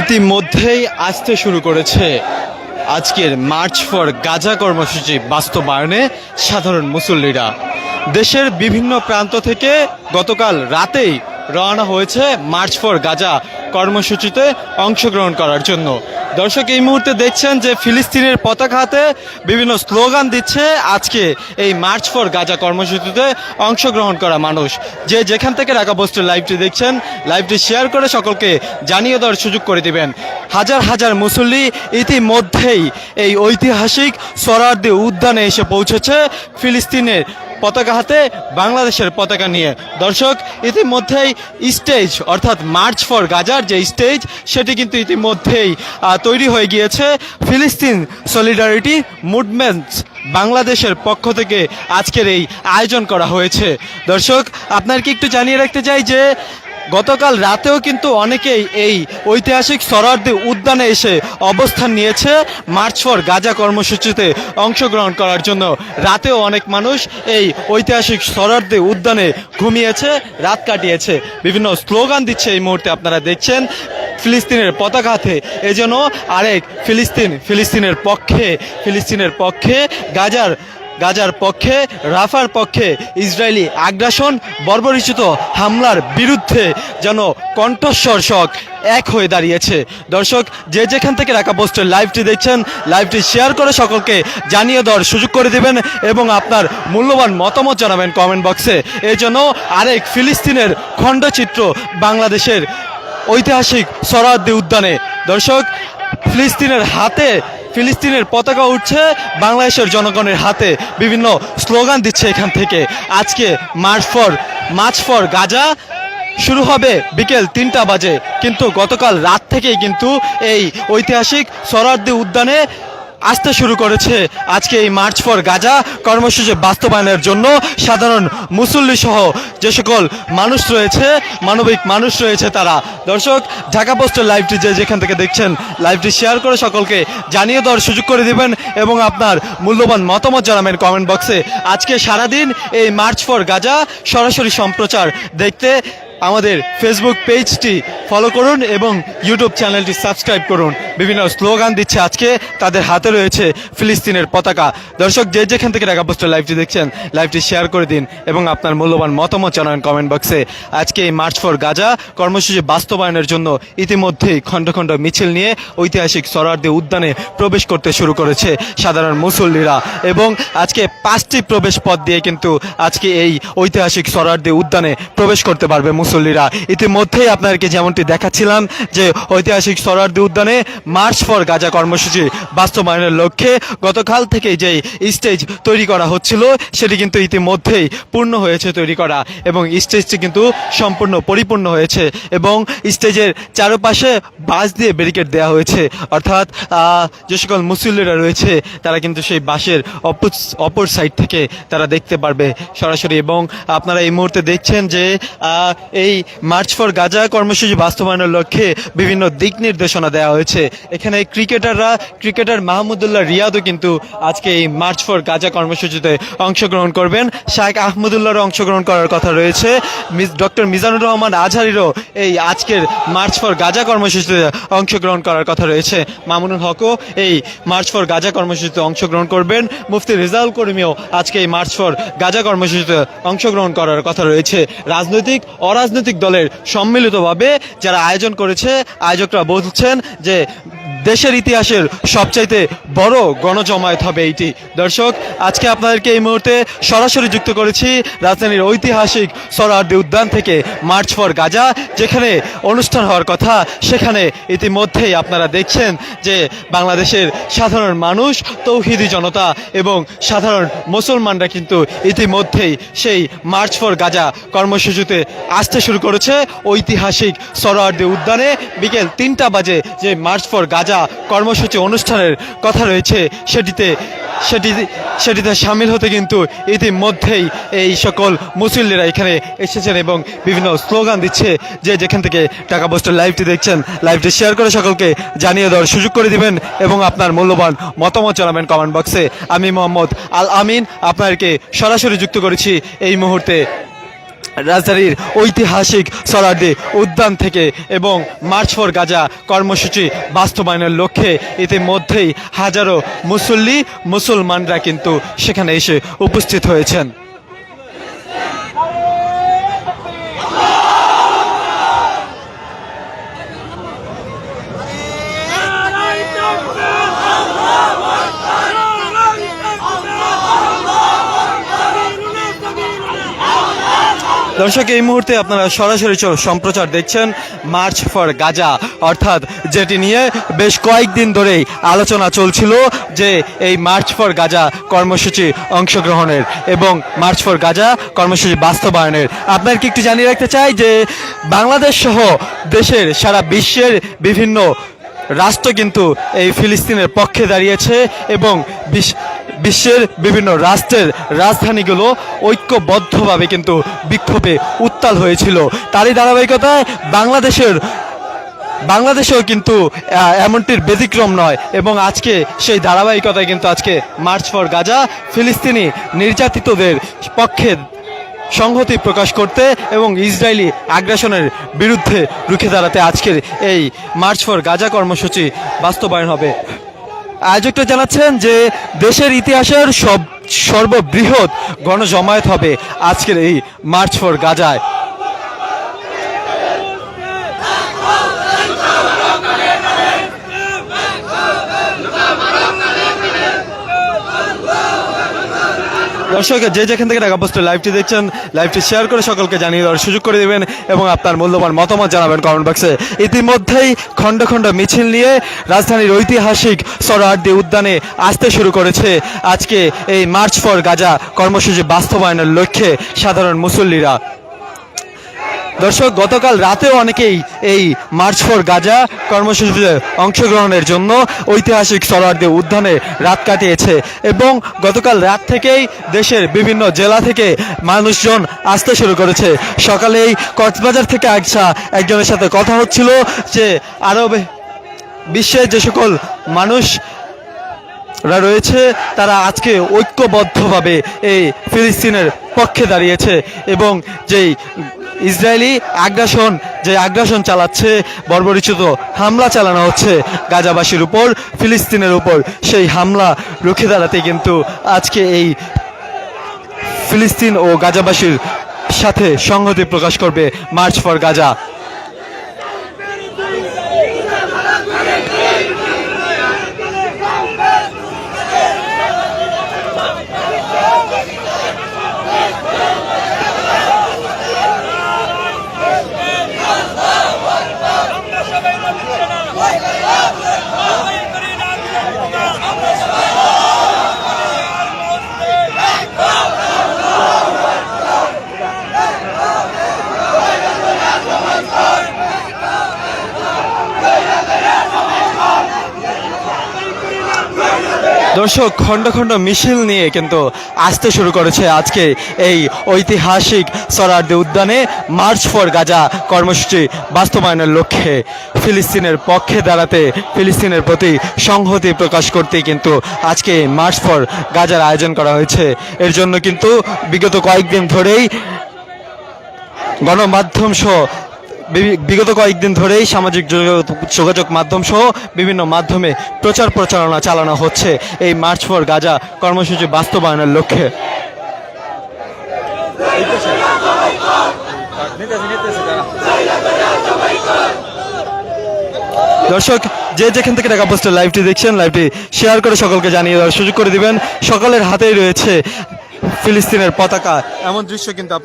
ইতিমধ্যেই আসতে শুরু করেছে আজকের মার্চ ফর গাজা কর্মসূচি বাস্তবায়নে সাধারণ মুসল্লিরা। দেশের বিভিন্ন প্রান্ত থেকে গতকাল রাতেই রওনা হয়েছে মার্চ ফর গাজা কর্মসূচিতে অংশগ্রহণ করার জন্য। দর্শক, এই মুহূর্তে দেখছেন যে ফিলিস্তিনের পতাকা হাতে বিভিন্ন স্লোগান দিচ্ছে আজকে এই মার্চ ফর গাজা কর্মসূচিতে অংশগ্রহণ করা মানুষ। যে যেখান থেকে রাখা বস্তুর লাইভটি দেখছেন, লাইভটি শেয়ার করে সকলকে জানিয়ে দেওয়ার সুযোগ করে দিবেন। হাজার হাজার মুসল্লি ইতিমধ্যেই এই ঐতিহাসিক সরার্দি উদ্যানে এসে পৌঁছেছে ফিলিস্তিনের পতাকা হাতে, বাংলাদেশের পতাকা নিয়ে। দর্শক, ইতিমধ্যেই স্টেজ, অর্থাৎ মার্চ ফর গাজার যে স্টেজ, সেটি কিন্তু ইতিমধ্যেই তৈরি হয়ে গিয়েছে ফিলিস্তিন সলিডারিটি মুভমেন্টস বাংলাদেশের পক্ষ থেকে আজকের এই আয়োজন করা হয়েছে। দর্শক, আপনার কি একটু জানিয়ে রাখতে চাই যে, গতকাল রাতেও কিন্তু অনেকেই এই ঐতিহাসিক সরার্দি উদ্যানে এসে অবস্থান নিয়েছে। মার্চ ফর গাজা কর্মসূচিতে অংশগ্রহণ করার জন্য। রাতেও অনেক মানুষ এই ঐতিহাসিক সরার্দি উদ্যানে ঘুমিয়েছে, রাত কাটিয়েছে। বিভিন্ন স্লোগান দিচ্ছে এই মুহূর্তে আপনারা দেখছেন। ফিলিস্তিনের পতাকা হাতে এজন্য আরেক ফিলিস্তিন, ফিলিস্তিনের পক্ষে ফিলিস্তিনের পক্ষে, গাজার গাজার পক্ষে, রাফার পক্ষে ইসরায়েলি আগ্রাসন, বর্বরিচিত হামলার বিরুদ্ধে যেন কণ্ঠস্বর শক এক হয়ে দাঁড়িয়েছে। দর্শক, যে যেখান থেকে রাখা পোস্টের লাইভটি দেখছেন, লাইভটি শেয়ার করে সকলকে জানিয়ে দেওয়ার সুযোগ করে দেবেন এবং আপনার মূল্যবান মতামত জানাবেন কমেন্ট বক্সে। এই জন্য আরেক ফিলিস্তিনের খণ্ডচিত্র বাংলাদেশের ঐতিহাসিক সরাদ্দি উদ্যানে। দর্শক, ফিলিস্তিনের হাতে, ফিলিস্তিনের পতাকা উঠছে বাংলাদেশের জনগণের হাতে। বিভিন্ন স্লোগান দিচ্ছে এখান থেকে। আজকে march for march for Gaza. শুরু হবে বিকেল তিনটা বাজে। কিন্তু গতকাল রাত থেকেই কিন্তু এই ঐতিহাসিক সরার্দি উদ্যানে আসতে শুরু করেছে আজকে এই মার্চ ফর গাজা। কর্মসূচি বাস্তবায়নের জন্য সাধারণ মুসল্লি সহ যে সকল মানুষ রয়েছে, মানবিক মানুষ রয়েছে তারা। দর্শক, ঢাকা পোস্টের লাইভটি যে যেখান থেকে দেখছেন লাইভটি শেয়ার করে সকলকে জানিয়ে দেওয়ার সুযোগ করে দিবেন এবং আপনার মূল্যবান মতামত জানাবেন কমেন্ট বক্সে আজকে সারাদিন এই মার্চ ফর গাজা সরাসরি সম্প্রচার দেখতে আমাদের ফেসবুক পেজটি ফলো করুন এবং ইউটিউব চ্যানেলটি সাবস্ক্রাইব করুন। বিভিন্ন স্লোগান দিচ্ছে আজকে, তাদের হাতে রয়েছে ফিলিস্তিনের পতাকা। দর্শক, যে যেখান থেকে টাকা পোস্টার লাইভটি দেখছেন লাইভটি শেয়ার করে দিন এবং আপনার মূল্যবান মতামত জানান কমেন্ট বক্সে আজকে এই মার্চ ফর গাজা কর্মসূচি বাস্তবায়নের জন্য ইতিমধ্যেই খণ্ড খণ্ড মিছিল নিয়ে ঐতিহাসিক সরার্দি উদ্যানে প্রবেশ করতে শুরু করেছে সাধারণ মুসল্লিরা। এবং আজকে পাঁচটি প্রবেশ পথ দিয়ে কিন্তু আজকে এই ঐতিহাসিক সরার্দি উদ্যানে প্রবেশ করতে পারবে মুসল্লিরা। ইতিমধ্যেই আপনাদেরকে যেমনটি দেখাচ্ছিলাম যে ঐতিহাসিক সরার্দি উদ্যানে মার্চ ফর গাজা কর্মসূচি বাস্তবায়নের লক্ষ্যে গতকাল থেকে যে স্টেজ তৈরি করা হচ্ছিল, সেটি কিন্তু ইতিমধ্যেই পূর্ণ হয়েছে তৈরি করা এবং স্টেজটি কিন্তু সম্পূর্ণ পরিপূর্ণ হয়েছে এবং স্টেজের চারপাশে বাঁশ দিয়ে ব্যারিকেড দেওয়া হয়েছে। অর্থাৎ যে সকল মুসল্লিরা রয়েছে, তারা কিন্তু সেই বাঁশের অপর অপর সাইড থেকে তারা দেখতে পারবে সরাসরি এবং আপনারা এই মুহূর্তে দেখছেন যে এই মার্চ ফর গাজা কর্মসূচি বাস্তবায়নের লক্ষ্যে বিভিন্ন দিক নির্দেশনা দেওয়া হয়েছে। এখানে ক্রিকেটাররা, ক্রিকেটার মাহমুদুল্লাহ রিয়াদও কিন্তু আজকে এই মার্চ ফর গাজা কর্মসূচিতে অংশগ্রহণ করবেন। শাহেক আহমদুল্লাহরও অংশগ্রহণ করার কথা রয়েছে। ডক্টর মিজানুর রহমান আজহারিরও এই আজকের মার্চ ফর গাজা কর্মসূচিতে অংশগ্রহণ করার কথা রয়েছে। মামুনুল হকও এই মার্চ ফর গাজা কর্মসূচিতে অংশগ্রহণ করবেন। মুফতি রেজাউল করিমিও আজকে এই মার্চ ফর গাজা কর্মসূচিতে অংশগ্রহণ করার কথা রয়েছে। রাজনৈতিক অরাজনৈতিক দলের সম্মিলিতভাবে যারা আয়োজন করেছে আয়োজকরা বলছেন যে দেশের ইতিহাসের সবচাইতে বড় গণজমায়েত হবে এইটি। দর্শক, আজকে আপনাদেরকে এই মুহূর্তে সরাসরি যুক্ত করেছি রাজধানীর ঐতিহাসিক সরার্দি উদ্যান থেকে মার্চ ফর গাজা, যেখানে অনুষ্ঠান হওয়ার কথা সেখানে ইতিমধ্যেই আপনারা দেখছেন যে বাংলাদেশের সাধারণ মানুষ, তৌহিদি জনতা এবং সাধারণ মুসলমানরা কিন্তু ইতিমধ্যেই সেই মার্চ ফর গাজা কর্মসূচিতে আসতে শুরু করেছে ঐতিহাসিক সরোয়ার্দি উদ্যানে বিকেল তিনটা বাজে যে মার্চ ফর গাজা কর্মসূচি অনুষ্ঠানের কথা রয়েছে, সেটিতে, সেটি, সেটিতে সামিল হতে কিন্তু ইতিমধ্যেই এই সকল মুসল্লিরা এখানে এসেছেন এবং বিভিন্ন স্লোগান দিচ্ছে যে যেখান থেকে টাকা পোস্টের লাইভটি দেখছেন, লাইভটি শেয়ার করে সকলকে জানিয়ে দেওয়ার সুযোগ করে দিবেন এবং আপনার মূল্যবান মতামত জানাবেন কমেন্ট বক্সে। আমি মোহাম্মদ আল আমিন, আপনাদেরকে সরাসরি যুক্ত করেছি এই মুহূর্তে রাজধানীর ঐতিহাসিক সরার্দি উদ্যান থেকে এবং মার্চ ফর গাজা কর্মসূচি বাস্তবায়নের লক্ষ্যে ইতিমধ্যেই হাজারো মুসল্লি, মুসলমানরা কিন্তু সেখানে এসে উপস্থিত হয়েছেন। দর্শক, এই মুহূর্তে আপনারা সরাসরি সম্প্রচার দেখছেন মার্চ ফর গাজা অর্থাৎ যেটি নিয়ে বেশ কয়েকদিন ধরেই আলোচনা চলছিল যে এই মার্চ ফর গাজা কর্মসূচি অংশগ্রহণের এবং মার্চ ফর গাজা কর্মসূচি বাস্তবায়নের। আপনাকে একটু জানিয়ে রাখতে চাই যে বাংলাদেশ সহ দেশের সারা বিশ্বের বিভিন্ন রাষ্ট্র কিন্তু এই ফিলিস্তিনের পক্ষে দাঁড়িয়েছে এবং বিশ- বিশ্বের বিভিন্ন রাষ্ট্রের রাজধানীগুলো ঐক্যবদ্ধভাবে কিন্তু বিক্ষোভে উত্তাল হয়েছিল। তারই ধারাবাহিকতায় বাংলাদেশের, বাংলাদেশেও কিন্তু এমনটির ব্যতিক্রম নয় এবং আজকে সেই ধারাবাহিকতায় কিন্তু আজকে মার্চ ফর গাজা ফিলিস্তিনি নির্যাতিতদের পক্ষে সংহতি প্রকাশ করতে এবং ইসরায়েলি আগ্রাসনের বিরুদ্ধে রুখে দাঁড়াতে আজকের এই মার্চ ফর গাজা কর্মসূচি বাস্তবায়ন হবে। আয়োজকরা জানাচ্ছেন যে দেশের ইতিহাসের সব সর্ববৃহৎ গণজমায়েত হবে আজকের এই মার্চ ফর গাজায়। দর্শক, যে যেখান থেকে টাকা পোস্টের লাইভটি দেখছেন লাইভটি শেয়ার করে সকলকে জানিয়ে দেওয়ার সুযোগ করে দেবেন এবং আপনার মূল্যবান মতামত জানাবেন কমেন্ট বক্সে ইতিমধ্যেই খণ্ড খণ্ড মিছিল নিয়ে রাজধানীর ঐতিহাসিক সরাহার্দি উদ্যানে আসতে শুরু করেছে। আজকে এই মার্চ ফর গাজা কর্মসূচি বাস্তবায়নের লক্ষ্যে সাধারণ মুসল্লিরা। দর্শক, গতকাল রাতেও অনেকেই এই মার্চ ফর গাজা কর্মসূচিতে অংশগ্রহণের জন্য ঐতিহাসিক সরার্দি উদ্যানে রাত কাটিয়েছে এবং গতকাল রাত থেকেই দেশের বিভিন্ন জেলা থেকে মানুষজন আসতে শুরু করেছে। সকালেই কক্সবাজার থেকে আসা একজনের সাথে কথা হচ্ছিল যে আরও বিশ্বের যে সকল মানুষ রয়েছে, তারা আজকে ঐক্যবদ্ধভাবে এই ফিলিস্তিনের পক্ষে দাঁড়িয়েছে এবং যেই ইসরায়েলি আগ্রাসন, যে আগ্রাসন চালাচ্ছে, বর্বরিচিত হামলা চালানো হচ্ছে গাজাবাসীর উপর, ফিলিস্তিনের উপর। সেই হামলা রুখে দাঁড়াতে কিন্তু আজকে এই ফিলিস্তিন ও গাজাবাসীর সাথে সংহতি প্রকাশ করবে মার্চ ফর গাজা। দর্শক, খণ্ড খণ্ড মিছিল নিয়ে কিন্তু আসতে শুরু করেছে আজকে এই ঐতিহাসিক সরার্দি উদ্যানে মার্চ ফর গাজা কর্মসূচি বাস্তবায়নের লক্ষ্যে। ফিলিস্তিনের পক্ষে দাঁড়াতে ফিলিস্তিনের প্রতি সংহতি প্রকাশ করতে কিন্তু আজকে মার্চ ফর গাজার আয়োজন করা হয়েছে। এর জন্য কিন্তু বিগত কয়েকদিন ধরেই গণমাধ্যম সহ বিগত কয়েকদিন ধরেই সামাজিক যোগাযোগ- মাধ্যম সহ বিভিন্ন মাধ্যমে প্রচার প্রচারণা চালানো হচ্ছে এই মার্চ ফর গাজা কর্মসূচি বাস্তবায়নের লক্ষ্যে। দর্শক, যে যেখান থেকে টাকা পোস্টের লাইভটি দেখছেন লাইভটি শেয়ার করে সকলকে জানিয়ে দেওয়ার সুযোগ করে দিবেন। সকলের হাতেই রয়েছে ফিলিস্তিনের পতাকা। এমন দৃশ্য কিন্তু আপনার